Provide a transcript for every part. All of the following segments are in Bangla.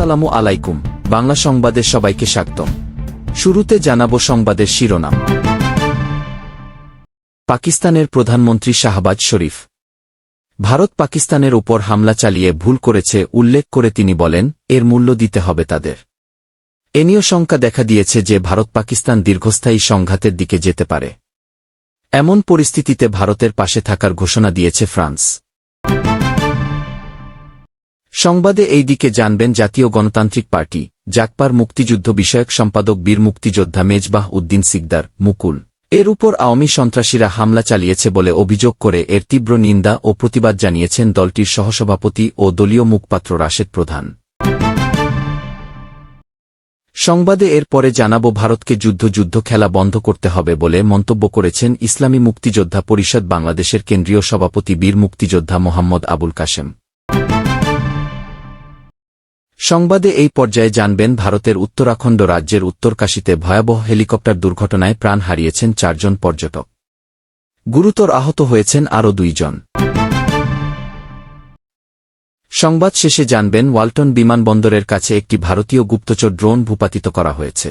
আসসালামু আলাইকুম, বাংলা সংবাদে সবাইকে স্বাগতম। শুরুতে জানাব সংবাদের শিরোনাম। পাকিস্তানের প্রধানমন্ত্রী শাহবাজ শরীফ। ভারত পাকিস্তানের উপর হামলা চালিয়ে ভুল করেছে উল্লেখ করে তিনি বলেন, এর মূল্য দিতে হবে তাদের। এ নিয়েও শঙ্কা দেখা দিয়েছে যে ভারত পাকিস্তান দীর্ঘস্থায়ী সংঘাতের দিকে যেতে পারে। এমন পরিস্থিতিতে ভারতের পাশে থাকার ঘোষণা দিয়েছে ফ্রান্স। সংবাদে এই দিকে জানবেন জাতীয় গণতান্ত্রিক পার্টি, জাকপার মুক্তিযুদ্ধ বিষয়ক সম্পাদক বীর মুক্তিযোদ্ধা মেজবাহ উদ্দিন সিকদার, মুকুল। এর উপর আওয়ামী সন্ত্রাসীরা হামলা চালিয়েছে বলে অভিযোগ করে এর তীব্র নিন্দা ও প্রতিবাদ জানিয়েছেন দলটির সহসভাপতি ও দলীয় মুখপাত্র রাশেদ প্রধান। সংবাদে এর পরে জানাব ভারতকে যুদ্ধ যুদ্ধ খেলা বন্ধ করতে হবে বলে মন্তব্য করেছেন ইসলামী মুক্তিযোদ্ধা পরিষদ বাংলাদেশের কেন্দ্রীয় সভাপতি বীর মুক্তিযোদ্ধা মোহাম্মদ আবুল কাশেম। সংবাদে এই পর্যায়ে জানবেন, ভারতের উত্তরাখণ্ড রাজ্যের উত্তরকাশীতে ভয়াবহ হেলিকপ্টার দুর্ঘটনায় প্রাণ হারিয়েছেন চারজন পর্যটক। গুরুতর আহত হয়েছেন আরও দুইজন। সংবাদ শেষে জানবেন, ওয়ালটন বিমানবন্দরের কাছে একটি ভারতীয় গুপ্তচর ড্রোন ভূপাতিত করা হয়েছে।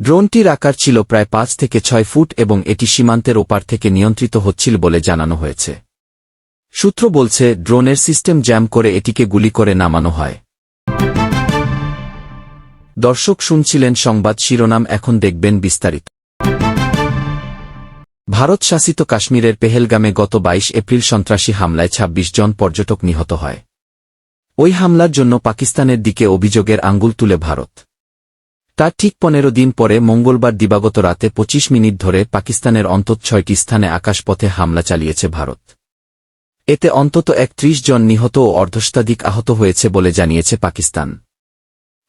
ড্রোনটির আকার ছিল প্রায় পাঁচ থেকে ছয় ফুট এবং এটি সীমান্তের ওপার থেকে নিয়ন্ত্রিত হচ্ছিল বলে জানানো হয়েছে। সূত্র বলছে, ড্রোনের সিস্টেম জ্যাম করে এটিকে গুলি করে নামানো হয়। দর্শক শুনছিলেন সংবাদ শিরোনাম, এখন দেখবেন বিস্তারিত। ভারত শাসিত কাশ্মীরের পেহেলগামে গত ২২ এপ্রিল সন্ত্রাসী হামলায় ২৬ জন পর্যটক নিহত হয়। ওই হামলার জন্য পাকিস্তানের দিকে অভিযোগের আঙ্গুল তুলে ভারত। তার ঠিক পনেরো দিন পরে মঙ্গলবার দিবাগত রাতে ২৫ মিনিট ধরে পাকিস্তানের অন্তত ছয়টি স্থানে আকাশপথে হামলা চালিয়েছে ভারত। এতে অন্তত একত্রিশ জন নিহত ও অর্ধশতাধিক আহত হয়েছে বলে জানিয়েছে পাকিস্তান।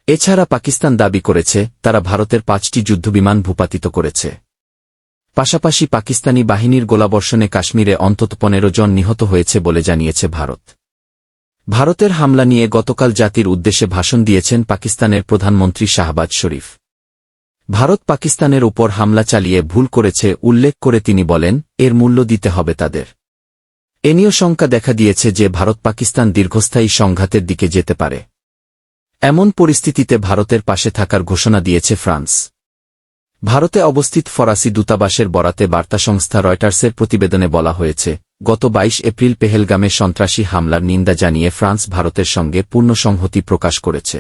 এছাড়া পাকিস্তান দাবি করেছে, তারা ভারতের পাঁচটি যুদ্ধবিমান ভূপাতিত করেছে। পাশাপাশি পাকিস্তানি বাহিনীর গোলাবর্ষণে কাশ্মীরে অন্তত পনেরো জন নিহত হয়েছে বলে জানিয়েছে ভারত। ভারতের হামলা নিয়ে গতকাল জাতির উদ্দেশ্যে ভাষণ দিয়েছেন পাকিস্তানের প্রধানমন্ত্রী শাহবাজ শরীফ। ভারত পাকিস্তানের উপর হামলা চালিয়ে ভুল করেছে উল্লেখ করে তিনি বলেন, এর মূল্য দিতে হবে তাদের। এ নিয়ে শঙ্কা দেখা দিয়েছে যে ভারত পাকিস্তান দীর্ঘস্থায়ী সংঘাতের দিকে যেতে পারে। এমন পরিস্থিতিতে ভারতের পাশে থাকার ঘোষণা দিয়েছে ফ্রান্স। ভারতে অবস্থিত ফরাসি দূতাবাসের বরাতে বার্তা সংস্থা রয়টার্সের প্রতিবেদনে বলা হয়েছে, গত ২২ এপ্রিল পেহেলগামে সন্ত্রাসী হামলার নিন্দা জানিয়ে ফ্রান্স ভারতের সঙ্গে পূর্ণ সংহতি প্রকাশ করেছে।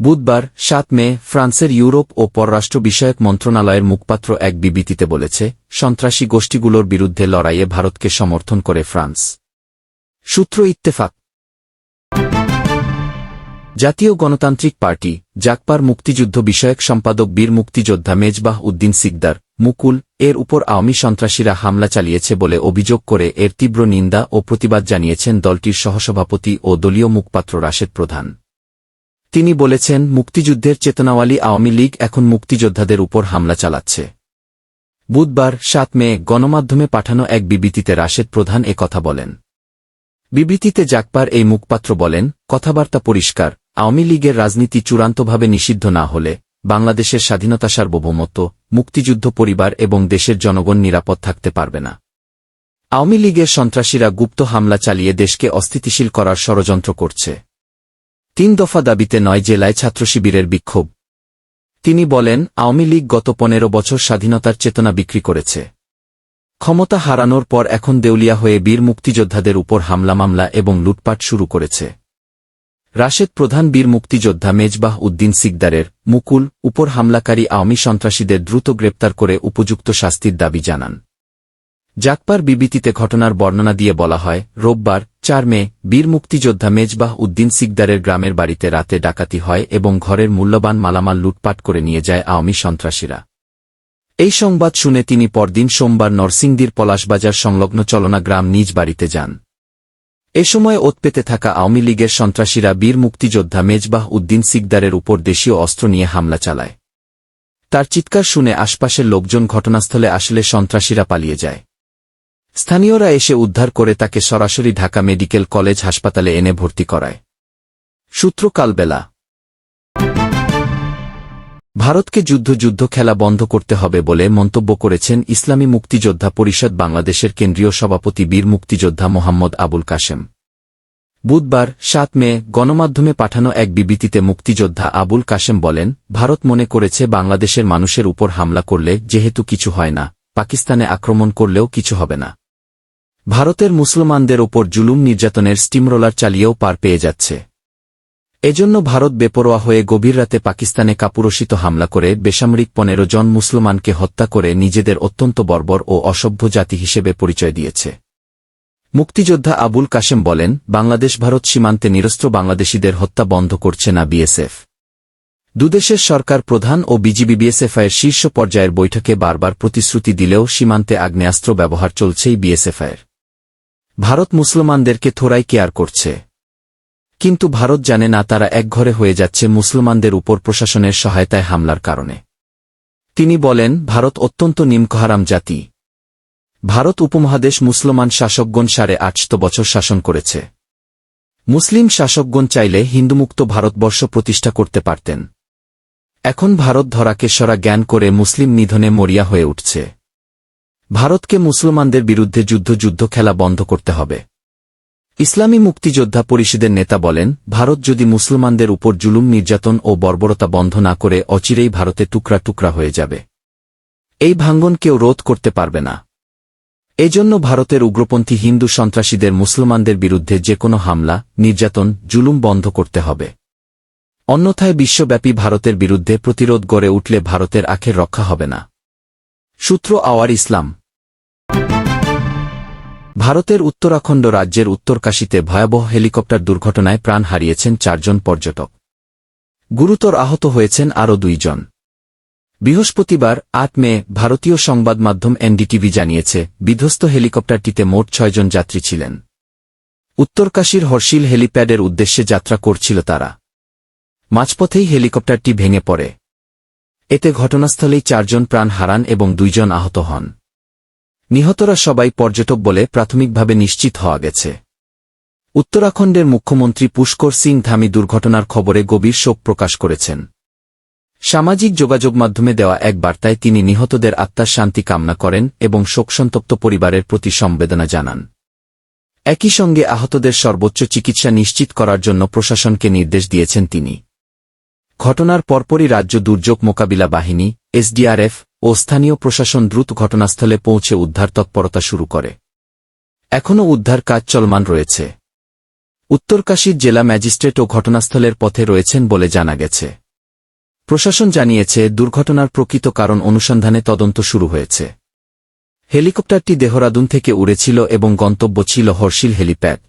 বুধবার, সাত মে, ফ্রান্সের ইউরোপ ও পররাষ্ট্র বিষয়ক মন্ত্রণালয়ের মুখপাত্র এক বিবৃতিতে বলেছে, সন্ত্রাসী গোষ্ঠীগুলোর বিরুদ্ধে লড়াইয়ে ভারতকে সমর্থন করে ফ্রান্স। সূত্র ইত্তেফাক জাতীয় গণতান্ত্রিক পার্টি, জাকপার মুক্তিযুদ্ধ বিষয়ক সম্পাদক বীর মুক্তিযোদ্ধা মেজবাহ উদ্দিন সিকদার, মুকুল, এর উপর আওয়ামী সন্ত্রাসীরা হামলা চালিয়েছে বলে অভিযোগ করে এর তীব্র নিন্দা ও প্রতিবাদ জানিয়েছেন দলটির সহসভাপতি ও দলীয় মুখপাত্র রাশেদ প্রধান। তিনি বলেছেন, মুক্তিযুদ্ধের চেতনাওয়ালী আওয়ামী লীগ এখন মুক্তিযোদ্ধাদের উপর হামলা চালাচ্ছে। বুধবার, সাত মে, গণমাধ্যমে পাঠানো এক বিবৃতিতে রাশেদ প্রধান কথা বলেন। বিবৃতিতে জাকপার এই মুখপাত্র বলেন, কথাবার্তা পরিষ্কার আওয়ামী লীগের রাজনীতি চূড়ান্তভাবে নিষিদ্ধ না হলে বাংলাদেশের স্বাধীনতা সার্বভৌমত্ব, মুক্তিযুদ্ধ পরিবার এবং দেশের জনগণ নিরাপদ থাকতে পারবে না। আওয়ামী লীগের সন্ত্রাসীরা গুপ্ত হামলা চালিয়ে দেশকে অস্থিতিশীল করার ষড়যন্ত্র করছে। তিন দফা দাবিতে নয় জেলায় ছাত্রশিবিরের বিক্ষোভ। তিনি বলেন, আওয়ামী লীগ গত পনেরো বছর স্বাধীনতার চেতনা বিক্রি করেছে। ক্ষমতা হারানোর পর এখন দেউলিয়া হয়ে বীর মুক্তিযোদ্ধাদের উপর হামলা মামলা এবং লুটপাট শুরু করেছে। রাশেদ প্রধান বীর মুক্তিযোদ্ধা মেজবাহ উদ্দিন সিকদারের মুকুল উপর হামলাকারী আওয়ামী সন্ত্রাসীদের দ্রুত গ্রেপ্তার করে উপযুক্ত শাস্তির দাবি জানান। জাকপার বিবৃতিতে ঘটনার বর্ণনা দিয়ে বলা হয়, রোববার, চার মে, বীর মুক্তিযোদ্ধা মেজবাহ উদ্দিন সিকদারের গ্রামের বাড়িতে রাতে ডাকাতি হয় এবং ঘরের মূল্যবান মালামাল লুটপাট করে নিয়ে যায় আওয়ামী সন্ত্রাসীরা। এই সংবাদ শুনে তিনি পরদিন সোমবার নরসিংদীর পলাশবাজার সংলগ্ন চলনা গ্রাম নিজ বাড়িতে যান। এ সময় ওত পেতে থাকা আওয়ামী লীগের সন্ত্রাসীরা বীর মুক্তিযোদ্ধা মেজবাহ উদ্দিন সিকদারের উপর দেশীয় অস্ত্র নিয়ে হামলা চালায়। তার চিৎকার শুনে আশপাশের লোকজন ঘটনাস্থলে আসলে সন্ত্রাসীরা পালিয়ে যায়। স্থানীয়রা এসে উদ্ধার করে তাকে সরাসরি ঢাকা মেডিকেল কলেজ হাসপাতালে এনে ভর্তি করায়। সূত্র কালবেলা। ভারতকে যুদ্ধ যুদ্ধ খেলা বন্ধ করতে হবে বলে মন্তব্য করেছেন ইসলামী মুক্তিযোদ্ধা পরিষদ বাংলাদেশের কেন্দ্রীয় সভাপতি বীর মুক্তিযোদ্ধা মোহাম্মদ আবুল কাশেম। বুধবার, সাত মে, গণমাধ্যমে পাঠানো এক বিবৃতিতে মুক্তিযোদ্ধা আবুল কাশেম বলেন, ভারত মনে করেছে বাংলাদেশের মানুষের উপর হামলা করলে যেহেতু কিছু হয় না, পাকিস্তানে আক্রমণ করলেও কিছু হবে না। ভারতের মুসলমানদের ওপর জুলুম নির্যাতনের স্টিমরোলার চালিয়েও পার পেয়ে যাচ্ছে। এজন্য ভারত বেপরোয়া হয়ে গভীর রাতে পাকিস্তানে কাপুরসিত হামলা করে বেসামরিক পনেরো জন মুসলমানকে হত্যা করে নিজেদের অত্যন্ত বর্বর ও অসভ্য জাতি হিসেবে পরিচয় দিয়েছে। মুক্তিযোদ্ধা আবুল কাশেম বলেন, বাংলাদেশ ভারত সীমান্তে নিরস্ত্র বাংলাদেশিদের হত্যা বন্ধ করছে না বিএসএফ। দুদেশের সরকার প্রধান ও বিজিবি বিএসএফআইয়ের শীর্ষ পর্যায়ের বৈঠকে বারবার প্রতিশ্রুতি দিলেও সীমান্তে আগ্নেয়াস্ত্র ব্যবহার চলছেই বিএসএফআইয়ের ভারত মুসলমানদেরকে থোড়াই কেয়ার করছে। কিন্তু ভারত জানে না তারা একঘরে হয়ে যাচ্ছে মুসলমানদের উপর প্রশাসনের সহায়তায় হামলার কারণে। তিনি বলেন, ভারত অত্যন্ত নিমকহারাম জাতি। ভারত উপমহাদেশ মুসলমান শাসকগণ সাড়ে আটশত বছর শাসন করেছে। মুসলিম শাসকগণ চাইলে হিন্দুমুক্ত ভারতবর্ষ প্রতিষ্ঠা করতে পারতেন। এখন ভারত ধরাকে সরা জ্ঞান করে মুসলিম নিধনে মরিয়া হয়ে উঠছে। ভারতকে মুসলমানদের বিরুদ্ধে যুদ্ধ যুদ্ধ খেলা বন্ধ করতে হবে। ইসলামী মুক্তিযোদ্ধা পরিষদের নেতা বলেন, ভারত যদি মুসলমানদের উপর জুলুম, নির্যাতন ও বর্বরতা বন্ধ না করে অচিরেই ভারতে টুকরা টুকরা হয়ে যাবে। এই ভাঙ্গন কেউ রোধ করতে পারবে না। এজন্য ভারতের উগ্রপন্থী হিন্দু সন্ত্রাসীদের মুসলমানদের বিরুদ্ধে যে কোনো হামলা, নির্যাতন, জুলুম বন্ধ করতে হবে। অন্যথায় বিশ্বব্যাপী ভারতের বিরুদ্ধে প্রতিরোধ গড়ে উঠলে ভারতের আখের রক্ষা হবে না। সূত্র আওয়ার ইসলাম। ভারতের উত্তরাখণ্ড রাজ্যের উত্তরকাশীতে ভয়াবহ হেলিকপ্টার দুর্ঘটনায় প্রাণ হারিয়েছেন চারজন পর্যটক। গুরুতর আহত হয়েছেন আরও দুইজন। বৃহস্পতিবার, আট মে, ভারতীয় সংবাদ মাধ্যম এনডিটিভি জানিয়েছে, বিধ্বস্ত হেলিকপ্টারটিতে মোট ছয়জন যাত্রী ছিলেন। উত্তরকাশীর হর্ষিল হেলিপ্যাডের উদ্দেশ্যে যাত্রা করছিল তারা। মাঝপথেই হেলিকপ্টারটি ভেঙে পড়ে। এতে ঘটনাস্থলেই চারজন প্রাণ হারান এবং দুইজন আহত হন। নিহতরা সবাই পর্যটক বলে প্রাথমিকভাবে নিশ্চিত হওয়া গেছে। উত্তরাখণ্ডের মুখ্যমন্ত্রী পুষ্কর সিং ধামি দুর্ঘটনার খবরে গভীর শোক প্রকাশ করেছেন। সামাজিক যোগাযোগ মাধ্যমে দেওয়া এক বার্তায় তিনি নিহতদের আত্মার শান্তি কামনা করেন এবং শোকসন্তপ্ত পরিবারের প্রতি সমবেদনা জানান। একই সঙ্গে আহতদের সর্বোচ্চ চিকিৎসা নিশ্চিত করার জন্য প্রশাসনকে নির্দেশ দিয়েছেন তিনি। ঘটনার পরপরই রাজ্য দুর্যোগ মোকাবিলা বাহিনী, এসডিআরএফ ও স্থানীয় প্রশাসন দ্রুত ঘটনাস্থলে পৌঁছে উদ্ধার তৎপরতা শুরু করে। এখনও উদ্ধার কাজ চলমান রয়েছে। উত্তরকাশীর জেলা ম্যাজিস্ট্রেটও ঘটনাস্থলের পথে রয়েছেন বলে জানা গেছে। প্রশাসন জানিয়েছে, দুর্ঘটনার প্রকৃত কারণ অনুসন্ধানে তদন্ত শুরু হয়েছে। হেলিকপ্টারটি দেহরাদুন থেকে উড়েছিল এবং গন্তব্য ছিল হর্ষিল হেলিপ্যাড।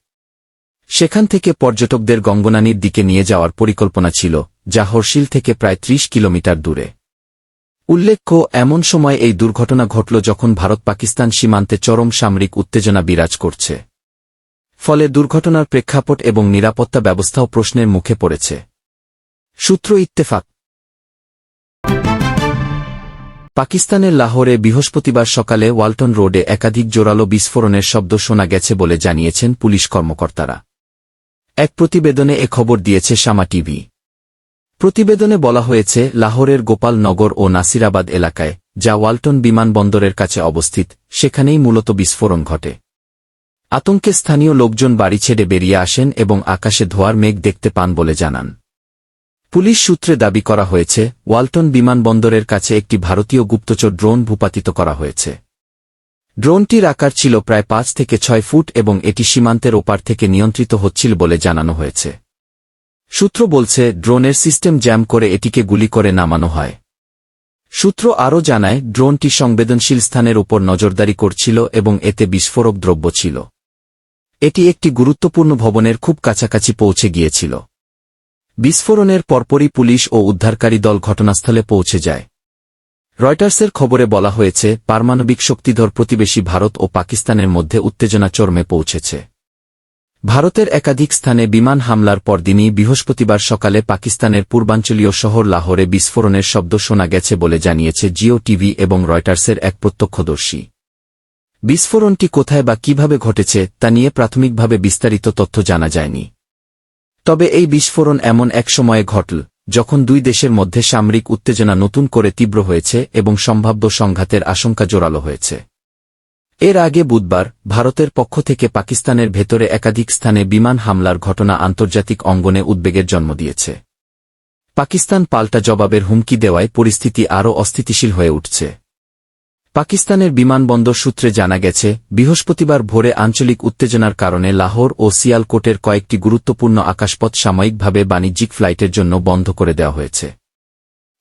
সেখান থেকে পর্যটকদের গঙ্গনানির দিকে নিয়ে যাওয়ার পরিকল্পনা ছিল, যা হর্ষিল থেকে প্রায় ত্রিশ কিলোমিটার দূরে। উল্লেখ্য, এমন সময় এই দুর্ঘটনা ঘটল যখন ভারত পাকিস্তান সীমান্তে চরম সামরিক উত্তেজনা বিরাজ করছে। ফলে দুর্ঘটনার প্রেক্ষাপট এবং নিরাপত্তা ব্যবস্থাও প্রশ্নের মুখে পড়েছে। সূত্র ইত্তেফাক। পাকিস্তানের লাহোরে বৃহস্পতিবার সকালে ওয়ালটন রোডে একাধিক জোরালো বিস্ফোরণের শব্দ শোনা গেছে বলে জানিয়েছেন পুলিশ কর্মকর্তারা। এক প্রতিবেদনে এ খবর দিয়েছে শামা টিভি। প্রতিবেদনে বলা হয়েছে, লাহোরের গোপালনগর ও নাসিরাবাদ এলাকায়, যা ওয়ালটন বিমানবন্দরের কাছে অবস্থিত, সেখানেই মূলত বিস্ফোরণ ঘটে। আতঙ্কে স্থানীয় লোকজন বাড়ি ছেড়ে বেরিয়ে আসেন এবং আকাশে ধোয়ার মেঘ দেখতে পান বলে জানান। পুলিশ সূত্রে দাবি করা হয়েছে, ওয়ালটন বিমানবন্দরের কাছে একটি ভারতীয় গুপ্তচর ড্রোন ভূপাতিত করা হয়েছে। ড্রোনটির আকার ছিল প্রায় পাঁচ থেকে ছয় ফুট এবং এটি সীমান্তের ওপার থেকে নিয়ন্ত্রিত হচ্ছিল বলে জানানো হয়েছে। সূত্র বলছে, ড্রোনের সিস্টেম জ্যাম করে এটিকে গুলি করে নামানো হয়। সূত্র আরও জানায়, ড্রোনটি সংবেদনশীল স্থানের উপর নজরদারি করছিল এবং এতে বিস্ফোরক দ্রব্য ছিল। এটি একটি গুরুত্বপূর্ণ ভবনের খুব কাছাকাছি পৌঁছে গিয়েছিল। বিস্ফোরণের পরপরই পুলিশ ও উদ্ধারকারী দল ঘটনাস্থলে পৌঁছে যায়। রয়টার্সের খবরে বলা হয়েছে, পারমাণবিক শক্তিধর প্রতিবেশী ভারত ও পাকিস্তানের মধ্যে উত্তেজনা চরমে পৌঁছেছে। ভারতের একাধিক স্থানে বিমান হামলার পরদিনই বৃহস্পতিবার সকালে পাকিস্তানের পূর্বাঞ্চলীয় শহর লাহোরে বিস্ফোরণের শব্দ শোনা গেছে বলে জানিয়েছে জিও টিভি এবং রয়টার্সের এক প্রত্যক্ষদর্শী। বিস্ফোরণটি কোথায় বা কীভাবে ঘটেছে, তা নিয়ে প্রাথমিকভাবে বিস্তারিত তথ্য জানা যায়নি। তবে এই বিস্ফোরণ এমন এক সময়ে ঘটল, যখন দুই দেশের মধ্যে সামরিক উত্তেজনা নতুন করে তীব্র হয়েছে এবং সম্ভাব্য সংঘাতের আশঙ্কা জোরালো হয়েছে। এর আগে বুধবার, ভারতের পক্ষ থেকে পাকিস্তানের ভেতরে একাধিক স্থানে বিমান হামলার ঘটনা আন্তর্জাতিক অঙ্গনে উদ্বেগের জন্ম দিয়েছে। পাকিস্তান পাল্টা জবাবের হুমকি দেওয়ায় পরিস্থিতি আরও অস্থিতিশীল হয়ে উঠছে। পাকিস্তানের বিমানবন্দর সূত্রে জানা গেছে, বৃহস্পতিবার ভোরে আঞ্চলিক উত্তেজনার কারণে লাহোর ও সিয়ালকোটের কয়েকটি গুরুত্বপূর্ণ আকাশপথ সাময়িকভাবে বাণিজ্যিক ফ্লাইটের জন্য বন্ধ করে দেওয়া হয়েছে।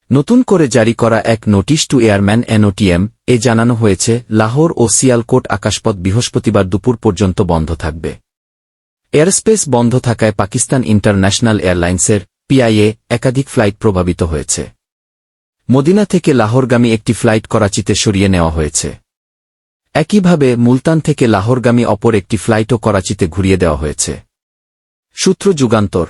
নতুন করে জারি করা এক নোটিশ টু এয়ারম্যান এনওটিএম এ জানানো হয়েছে, লাহোর ও সিয়ালকোট আকাশপথ বৃহস্পতিবার দুপুর পর্যন্ত বন্ধ থাকবে। এয়ারস্পেস বন্ধ থাকায় পাকিস্তান ইন্টারন্যাশনাল এয়ারলাইন্সের পিআইএ একাধিক ফ্লাইট প্রভাবিত হয়েছে। মদিনা থেকে লাহোরগামী একটি ফ্লাইট করাচিতে সরিয়ে নেওয়া হয়েছে। একইভাবে মুলতান থেকে লাহোরগামী অপর একটি ফ্লাইটও করাচিতে ঘুরিয়ে দেওয়া হয়েছে। সূত্র যুগান্তর